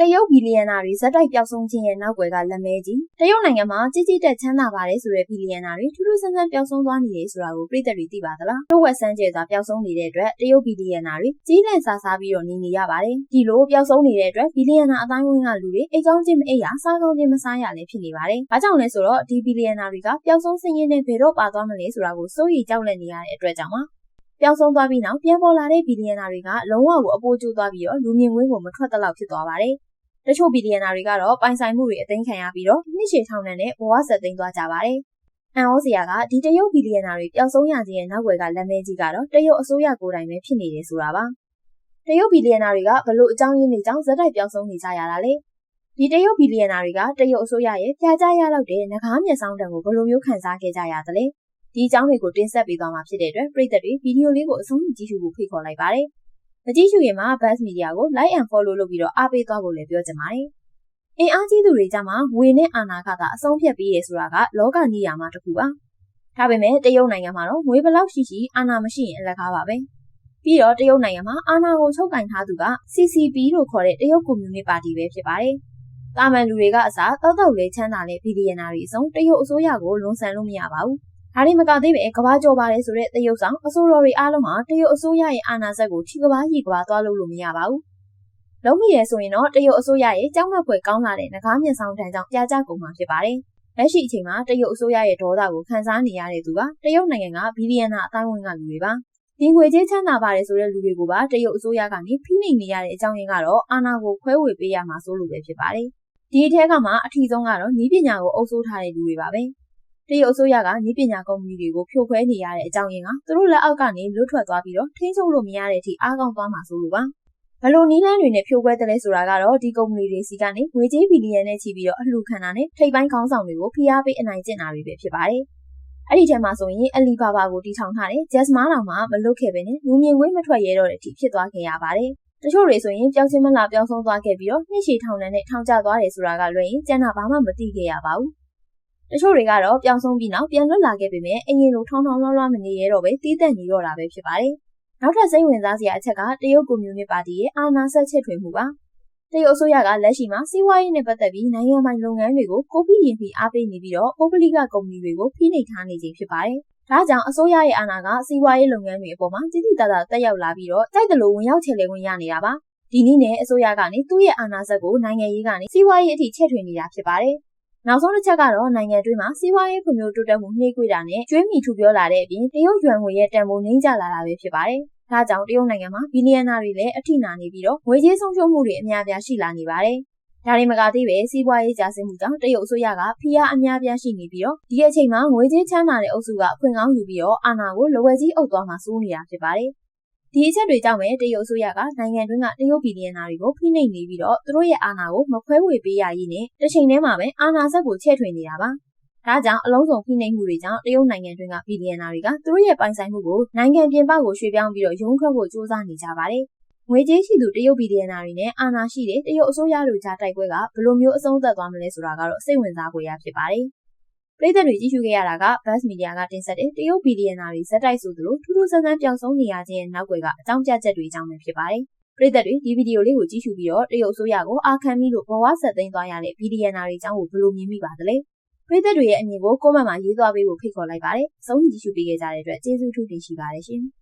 တရုတ်ဘီလီယံနာတွေဇက်တိုက်ပျောက်ဆုံးခြင်းရဲ့နောက်ွယ်ကလက်မဲကြီးတရုတ်နိုင်ငံမှာကြီးကြီးတက်ချမ်းသာပါတယ်ဆိုတဲ့ဘီလီယံနာတွေထူးထူးဆန်းဆန်းပျောက်ဆုံးသွားနေတယ်ဆိုတာကိုပြည်သက်တွေသိပါသလားတို့ဝက်ဆန်းကျဲစွာပျောက်ဆုံးနေတဲ့အတွက်တရုတ်ဘီလီယံနာတွေကြီးလန့်စားစားပြီးတော့နေနေရပါတယ်ဒီလိုပျောက်ဆုံးနေတဲ့အတွက်ဘီလီယံနာအတိုင်းဝန်းကလူတွေအိတ်ကောင်းချင်းမအိတ်ရစားကောင်းချင်းမစားရလည်းဖြစ်နေပါတယ်ဘာကြောင့်လဲဆိုတော့ဒီဘီလီယံနာတွေကပျောက်ဆုံးစင်းရင်းနဲ့ဘယ်တော့ပါသွားမလဲဆိုတာကိုစိုးရိမ်ကြောက်လန့်နေရတဲ့အတွက်ကြောင့်ပါပျောက်ဆုံးသွားပြီးနောက်ပြန်ပေါ်လာတဲ့ဘီလီယံနာတွေကလုံးဝကိုအပိုးကျိုးသွားပြီးတော့လူမြင်ကွင်းကိုမထွက်တော့ဖြစ်သွားပါတယ် တချို့ဘီလီယံနာတွေကတော့ပိုင်ဆိုင်မှုတွေအသိမ်းခံရပြီးတော့နှစ်ရှည်ထောင်ဒဏ်နဲ့ဘဝဆက်သိမ်းသွားကြပါတယ်။အန်ဩစရာကဒီတရုတ်ဘီလီယံနာတွေပျောက်ဆုံးရခြင်းရဲ့နောက်ွယ်ကလက်မဲကြီးကတော့တရုတ်အစိုးရကိုယ်တိုင်ပဲဖြစ်နေတယ်ဆိုတာပါ။တရုတ်ဘီလီယံနာတွေကဘလို့အကြောင်းရင်းတွေကြောင့်ဇက်တိုက်ပျောက်ဆုံးနေကြရတာလဲ။ဒီတရုတ်ဘီလီယံနာတွေကတရုတ်အစိုးရရဲ့ပြကြရလောက်တဲ့ငကားမျက်စောင်းတံကိုဘလို့မျိုးခံစားခဲ့ကြရသလဲ။ဒီအကြောင်းတွေကိုတင်ဆက်ပေးသွားမှာဖြစ်တဲ့အတွက်ပရိသတ်တွေဗီဒီယိုလေးကိုအဆုံးကြည့်ရှုဖို့ဖိတ်ခေါ်လိုက်ပါတယ်။ မကြည့်ရှုရင်မှာ Buzz Media ကို Like and Follow လုပ်ပြီးတော့အားပေးသွားဖို့လည်းပြောချင်ပါတယ်။အင်အားကြီးသူတွေကြမှာငွေနဲ့အာဏာကသာအဆုံးဖြတ်ပြီးရဆိုတာကလောကကြီးရာမှာတစ်ခုပါဒါပေမဲ့တရုတ်နိုင်ငံမှာတော့ငွေဘလောက်ရှိရှိအာဏာမရှိရင်အလကားပါပဲပြီးတော့တရုတ်နိုင်ငံမှာအာဏာကိုချုပ်ကင်ထားသူက CCP လို့ခေါ်တဲ့တရုတ်ကွန်မြူနတီပါတီပဲဖြစ်ပါတယ်တာမန်လူတွေကအစားတောက်တောက်လေးချမ်းသာတဲ့ဘီလီယံနာတွေအစုံတရုတ်အစိုးရကိုလွန်ဆန်လို့မရပါဘူး ဒါတွေမကသေးပဲကဘာကြော်ပါတယ်ဆိုတဲ့တရုတ်ဆောင်အစိုးရတွေအားလုံးဟာတရုတ်အစိုးရရဲ့အာဏာစက်ကိုထိကဘာကြီးကဘာသွားလို့လို့မရပါဘူးလုံးမိရဲဆိုရင်တော့တရုတ်အစိုးရရဲ့ကြောက်မက်ဖွယ်ကောင်းလာတဲ့ငကားမျက်စောင်းတန်းကြောင့်ပြကြကုန်မှာဖြစ်ပါတယ်။လက်ရှိအချိန်မှာတရုတ်အစိုးရရဲ့ဒေါသကိုခံစားနေရတဲ့သူကတရုတ်နိုင်ငံကဘီလီယံနာအတိုင်းဝန်းကလူတွေပါ။ဒီငွေကြေးချမ်းသာပါတယ်ဆိုတဲ့လူတွေကိုပါတရုတ်အစိုးရကနေဖိနှိပ်နေရတဲ့အကြောင်းရင်းကတော့အာဏာကိုခွဲဝေပေးရမှာစိုးလို့ပဲဖြစ်ပါတယ်။ဒီအထက်ကမှအထီးဆုံးကတော့ဤပညာကိုအုပ်စိုးထားတဲ့လူတွေပါပဲ။ တရုတ်အစိုးရကဤပညာကုမ္ပဏီတွေကိုဖြိုခွဲနေရတဲ့အကြောင်းရင်းကသူတို့လက်အောက်ကနေလွတ်ထွက်သွားပြီးတော့ထိန်းချုပ်လို့မရတဲ့အထိအားကောင်းသွားမှာဆိုလို့ပါ။ဘလို့နီးလန်းတွေနဲ့ဖြိုခွဲတယ်လဲဆိုတာကတော့ဒီကုမ္ပဏီတွေစီကနေငွေကြေးဘီလီယံနဲ့ချီပြီးတော့အလှူခံတာနဲ့ထိပ်ပိုင်းခေါင်းဆောင်တွေကိုဖိအားပေးအနိုင်ကျင့်တာတွေပဲဖြစ်ပါတယ်။အဲ့ဒီထဲမှာဆိုရင်အလီဘာဘာကိုတီထောင်ထားတဲ့ Jazz မားတောင်မှမလွတ်ခဲ့ပဲနဲ့လူမြင်ကွင်းမထွက်ရဲတော့တဲ့အထိဖြစ်သွားခဲ့ရပါတယ်။တချို့တွေဆိုရင်ပျောက်ချင်းမလားပျောက်ဆုံးသွားခဲ့ပြီးတော့နှိမ့်ရှည်ထောင်နဲ့ထောင်ကျသွားတယ်ဆိုတာကလွှဲရင်ကျန်တာဘာမှမသိခဲ့ရပါဘူး။ တချို့တွေကတော့ပျောက်ဆုံးပြီးနောက်ပြန်လွတ်လာခဲ့ပေမဲ့အရင်လိုထောင်းထောင်းလွှားလွှားမနေရတော့ပဲတီးတက်နေတော့တာပဲဖြစ်ပါတယ်။နောက်ထပ်စိတ်ဝင်စားစရာအချက်ကတရုတ်ကွန်မြူနတီပါတီရဲ့အာဏာဆက်ချစ်ထွင်မှုပါ။တရုတ်အစိုးရကလက်ရှိမှာစီးပွားရေးနဲ့ပတ်သက်ပြီးနိုင်ငံပိုင်လုပ်ငန်းတွေကိုကိုပြီးရင်ပြီးအားပေးနေပြီးတော့ပုဂ္ဂလိကကုမ္ပဏီတွေကိုဖိနှိပ်ထားနေခြင်းဖြစ်ပါတယ်။ဒါကြောင့်အစိုးရရဲ့အာဏာကစီးပွားရေးလုပ်ငန်းတွေအပေါ်မှာတိတိကျကျတက်ရောက်လာပြီးတော့တိုက်တလို့ဝင်ရောက်ချေလေဝင်ရနေတာပါ။ဒီနည်းနဲ့အစိုးရကနေသူ့ရဲ့အာဏာစက်ကိုနိုင်ငံရေးကနေစီးပွားရေးအထိချဲ့ထွင်နေတာဖြစ်ပါတယ်။ နောက်ဆုံးတစ်ချက်ကတော့နိုင်ငံတွင်းမှာစီးပွားရေးဖွံ့ဖြိုးတိုးတက်မှုနှေးကွေးတာနဲ့ကျွေးမြီထူပြောလာတဲ့အပြင်တရုတ်ယွမ်ငွေရဲ့တန်ဖိုးနှိမ့်ကျလာတာပဲဖြစ်ပါတယ်။ဒါကြောင့်တရုတ်နိုင်ငံမှာဘီလီယံနာတွေလည်းအထိနာနေပြီးတော့ငွေကြေးဆုံးရှုံးမှုတွေအများအပြားရှိလာနေပါတယ်။ဒါတွေမကသေးပဲစီးပွားရေးကျဆင်းမှုကြောင့်တရုတ်အစိုးရကဖိအားအများပြားရှိနေပြီးတော့ဒီအချိန်မှာငွေကြေးချမ်းသာတဲ့အုပ်စုကအခွင့်ကောင်းယူပြီးတော့အာဏာကိုလိုဝယ်ကြီးအုပ်သွားမှစိုးနေတာဖြစ်ပါတယ်။ ဒီအချက်တွေကြောင့်ပဲတရုတ်အစိုးရကနိုင်ငံတွင်းကတရုတ်ဘီလီယံနာတွေကိုဖိနှိပ်နေပြီးတော့သူတို့ရဲ့အာဏာကိုမခွဲဝေပေးရရေးနဲ့တစ်ချိန်တည်းမှာပဲအာဏာစက်ကိုချဲ့ထွင်နေတာပါ။ဒါကြောင့်အလုံးစုံဖိနှိပ်မှုတွေကြောင့်တရုတ်နိုင်ငံတွင်းကဘီလီယံနာတွေကသူတို့ရဲ့ပိုင်ဆိုင်မှုကိုနိုင်ငံပြင်ပကိုရွှေ့ပြောင်းပြီးတော့ရုံးထွက်ဖို့ကြိုးစားနေကြပါတယ်။ငွေကြေးရှိသူတရုတ်ဘီလီယံနာတွေနဲ့အာဏာရှိတဲ့တရုတ်အစိုးရတို့ကြားတိုက်ပွဲကဘယ်လိုမျိုးအဆုံးသတ်သွားမလဲဆိုတာကတော့စိတ်ဝင်စားဖွယ်ရဖြစ်ပါတယ်။ ပရိသတ်တွေကြည့်ရှုခဲ့ရတာက Buzz Media ကတင်ဆက်တဲ့တရုတ်ဘီလီယံနာတွေဇက်တိုက်ဆိုသလိုထူးထူးဆန်းဆန်းပြောင်းဆုံးနေရခြင်းရဲ့နောက်ွယ်ကအကြောင်းပြချက်တွေအကြောင်းပဲဖြစ်ပါတယ်။ပရိသတ်တွေဒီဗီဒီယိုလေးကိုကြည့်ရှုပြီးတော့တရုတ်အစိုးရကိုအာခံပြီးလို့ဘဝဆက်သိမ်းသွားရတဲ့ဘီလီယံနာတွေအကြောင်းကိုဘယ်လိုမြင်မိပါသလဲ။ပရိသတ်တွေရဲ့အမြင်ကိုကွန်မန့်မှာရေးသွားပေးဖို့ဖိတ်ခေါ်လိုက်ပါတယ်။အဆုံးကြည့်ရှုပေးခဲ့ကြတဲ့အတွက်ကျေးဇူးထူးတင်ရှိပါတယ်ရှင်။